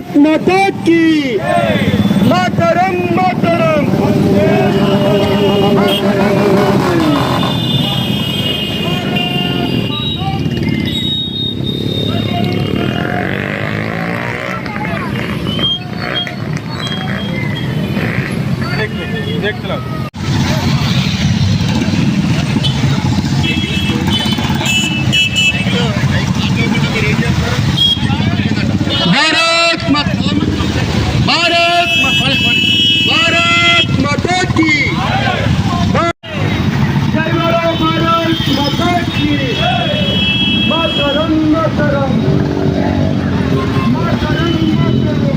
భారత్ మాతా కీ మాతరం మాతరం భారత్ మాతా భారత్ మాతా భారత్ మాతా కీ జై బోలో భారత్ మాతా కీ మాతరం మాతరం మాతరం మాతరం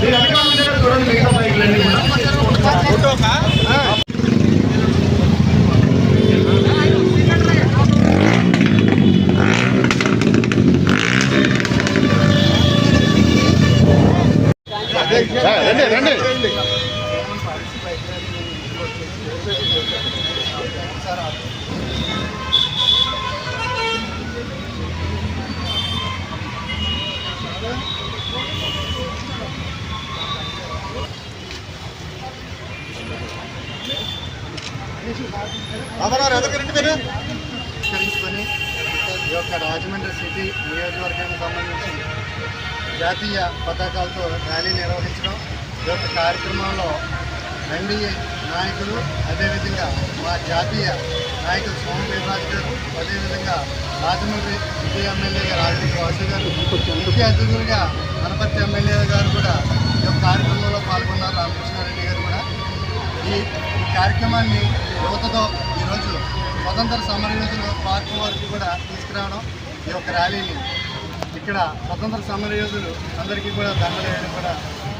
మీరు అధికారుల దగ్గర చూడండి మిగతా బైకులన్నీ కూడా రండి రండి పరిష్కరించుకొని ఈ యొక్క రాజమండ్రి సిటీ నియోజకవర్గానికి సంబంధించి జాతీయ పతాకాలతో ర్యాలీ నిర్వహించడం ఈ యొక్క కార్యక్రమంలో ఎన్డీఏ నాయకులు అదేవిధంగా మా జాతీయ నాయకులు సోమ వీర్రాజు గారు అదేవిధంగా రాజమండ్రి సిటీ ఎమ్మెల్యే గారు ఆదిత్య వాసు గారు ముఖ్య అతిథులుగా వనపర్తి ఎమ్మెల్యే గారు కూడా ఈ యొక్క కార్యక్రమంలో పాల్గొన్నారు. రామకృష్ణారెడ్డి గారు కూడా. ఈ కార్యక్రమాన్ని యువతతో ఈరోజు స్వతంత్ర సమరయోధుల పార్క్ వారు కూడా ఈ యొక్క ర్యాలీని ఇక్కడ స్వతంత్ర సమరయోధులు అందరికీ కూడా దండలు వేయడం కూడా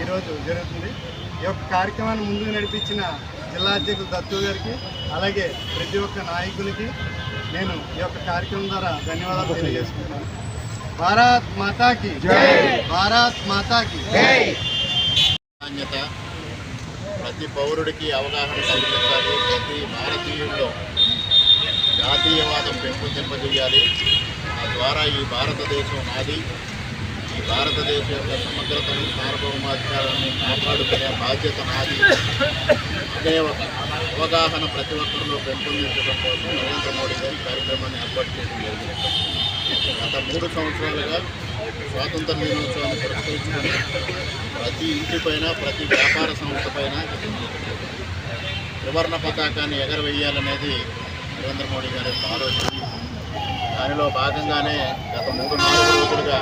ఈరోజు జరుగుతుంది. ఈ యొక్క కార్యక్రమాన్ని ముందుకు నడిపించిన జిల్లా అధ్యక్షులు దత్తు గారికి అలాగే ప్రతి ఒక్క నాయకులకి నేను ఈ యొక్క కార్యక్రమం ద్వారా ధన్యవాదాలు తెలియజేసుకుంటున్నాను. భారత్ మాతాకి భారత్ మాతాకి ప్రాధాన్యత ప్రతి పౌరుడికి అవగాహన కల్పించాలి. ప్రతి భారతీయుల్లో జాతీయవాదం పెంపొందింపజేయాలి ద్వారా ఈ భారతదేశం నాది. ఈ భారతదేశం యొక్క సమగ్రతను సార్వభౌమాధికారాన్ని కాపాడుకునే బాధ్యత నాది. అనే ఒక అవగాహన ప్రతి ఒక్కరిలో పెంపొందించడం కోసం నరేంద్ర మోడీ గారి కార్యక్రమాన్ని ఏర్పాటు చేయడం జరిగింది. గత మూడు సంవత్సరాలుగా స్వాతంత్ర దినోత్సవాన్ని పురస్కరించుకుని ప్రతి ఇంటిపైన ప్రతి వ్యాపార సంస్థ పైన త్రివర్ణ పతాకాన్ని ఎగరవేయాలనేది నరేంద్ర మోడీ గారి యొక్క ఆలోచన. దానిలో భాగంగానే గత మూడు నాలుగు రోజులుగా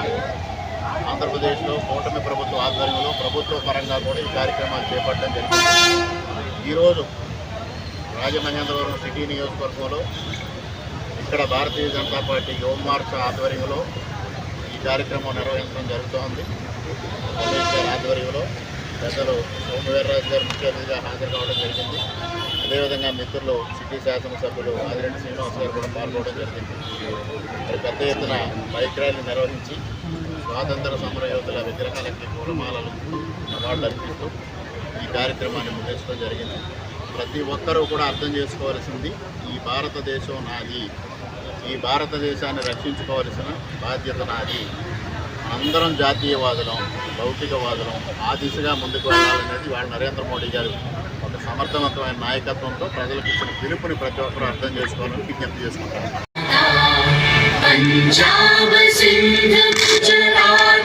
ఆంధ్రప్రదేశ్లో కూటమి ప్రభుత్వ ఆధ్వర్యంలో ప్రభుత్వ పరంగా కూడా ఈ కార్యక్రమాలు చేపట్టడం జరిగింది. ఈరోజు రాజమహేంద్రవరం సిటీ నియోజకవర్గంలో ఇక్కడ భారతీయ జనతా పార్టీ యువ మార్చా ఆధ్వర్యంలో ఈ కార్యక్రమం నిర్వహించడం జరుగుతోంది. రమేష్ గారి ఆధ్వర్యంలో పెద్దలు సోమవీర్రాజు గారు ముఖ్య అతిథిగా హాజరు కావడం జరిగింది. అదేవిధంగా మిత్రులు సిటీ శాసనసభ్యులు ఆదిరెడ్డి శ్రీనివాస్ గారు కూడా పాల్గొనడం జరిగింది. మరి పెద్ద ఎత్తున బైక్ ర్యాలీ నిర్వహించి స్వాతంత్ర సమర యోధుల విగ్రహాలకి పూలమాలలు అవార్డులు అర్పిస్తూ ఈ కార్యక్రమాన్ని ముగించడం జరిగింది. ప్రతి ఒక్కరూ కూడా అర్థం చేసుకోవాల్సింది ఈ భారతదేశం నాది. ఈ భారతదేశాన్ని రక్షించుకోవాల్సిన బాధ్యత నాది. అందరం జాతీయవాదులం భౌతికవాదులం ఆ దిశగా ముందుకు వెళ్ళాలనేది వాళ్ళు నరేంద్ర మోడీ గారు సమర్థవంతమైన నాయకత్వంతో ప్రజలకు ఇచ్చిన పిలుపుని ప్రతి ఒక్కరూ అర్థం చేసుకోవాలని విజ్ఞప్తి చేసుకుంటారు పంజాబ్ సింధు గుజరాత్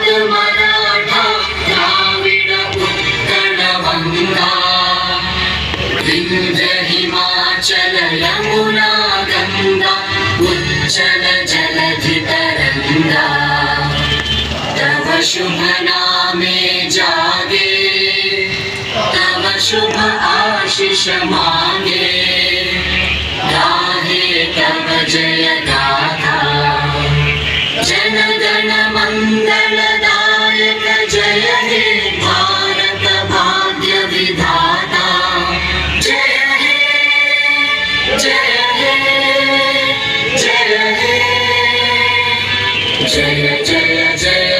శుభనా शुभ आशिष मांगे। गाहे तव जय गाथा जन गण मंगल दायक जय हे भारत भाग्य विधाता। जय हे जय हे जय हे। जय जय जय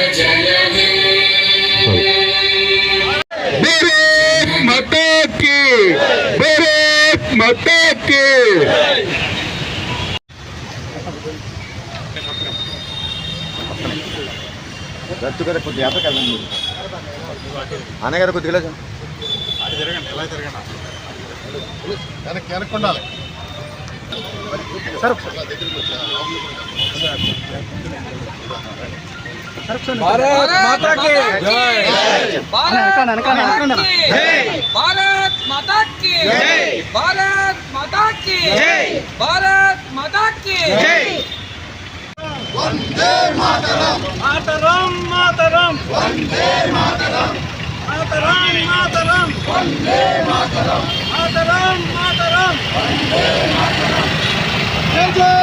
రద్దు గారు కొద్ది యాత్రకు వెళ్ళండి అన్నగారు కొద్దిగా భారత్ మాతా కి జై. భారత్ మాతా కి జై భారత్ మాతా की भारत माता की वंदे मातरम मातरम मातरम वंदे मातरम मातरम मातरम वंदे मातरम मातरम मातरम वंदे मातरम जय जय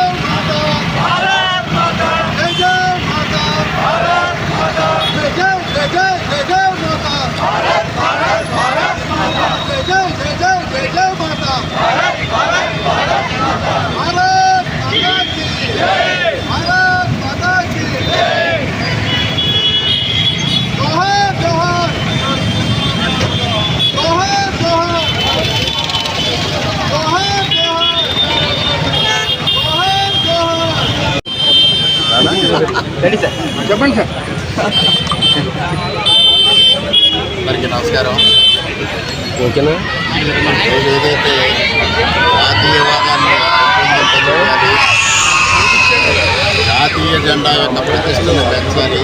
చెప్పండి సార్. మరికి నమస్కారం. ఓకేనా? ఏదైతే జాతీయవాదాన్ని పెంచాలి జాతీయ జెండా యొక్క ప్రతిష్టను పెంచాలి.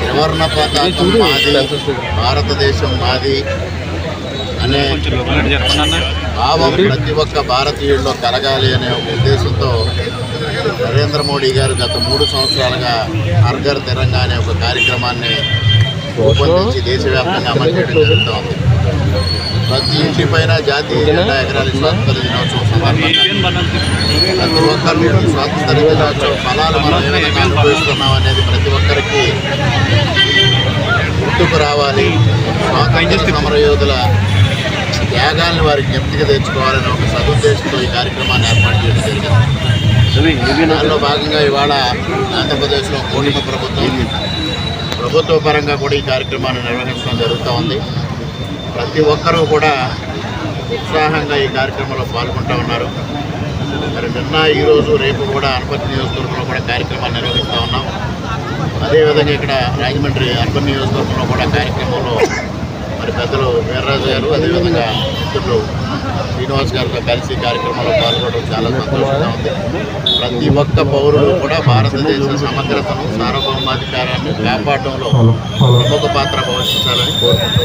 త్రివర్ణ పతాకం మాది భారతదేశం మాది అనే భావం ప్రతి ఒక్క భారతీయుల్లో కలగాలి అనే ఉద్దేశంతో నరేంద్ర మోడీ గారు గత మూడు సంవత్సరాలుగా హర్ఘర్ తిరంగా అనే ఒక కార్యక్రమాన్ని రూపొందించి దేశవ్యాప్తంగా అమలు చేయడం జరుగుతోంది ప్రతి ఇంటిపైన జాతీయ జెండా ఎగరాలి స్వాతంత్ర దినోత్సవం సందర్భంగా ప్రతి ఒక్కరు స్వాతంత్ర దినోత్సవం ఫలాలు మనం ఏ విధంగా అనుభవిస్తున్నాం అనేది ప్రతి ఒక్కరికి గుర్తుకు రావాలి. స్వాతంత్ర సమరయోధుల త్యాగాలను వారికి జ్ఞప్తికి తెచ్చుకోవాలని ఒక సదుద్దేశంతో ఈ కార్యక్రమాన్ని ఏర్పాటు చేయడం జరిగింది. దానిలో భాగంగా ఇవాళ ఆంధ్రప్రదేశ్లో కూటమి ప్రభుత్వం ప్రభుత్వ పరంగా కూడా ఈ కార్యక్రమాన్ని నిర్వహించడం జరుగుతూ ఉంది. ప్రతి ఒక్కరూ కూడా ఉత్సాహంగా ఈ కార్యక్రమంలో పాల్గొంటూ ఉన్నారు. మరి నిన్న ఈరోజు రేపు కూడా అనపర్తి నియోజకవర్గంలో కూడా కార్యక్రమాలు నిర్వహిస్తూ ఉన్నాం. అదేవిధంగా ఇక్కడ రాజమండ్రి అర్బన్ నియోజకవర్గంలో కూడా కార్యక్రమంలో మరి పెద్దలు వీర్రాజు గారు అదేవిధంగా మిత్రులు శ్రీనివాస్ గారితో కలిసి కార్యక్రమంలో పాల్గొనడం చాలా సంతోషంగా ఉంది. ప్రతి ఒక్క పౌరుడు కూడా భారతదేశ సమగ్రతను సార్వభౌమాధికారాన్ని కాపాడడంలో ప్రముఖ పాత్ర పోషించాలని కోరుకుంటూ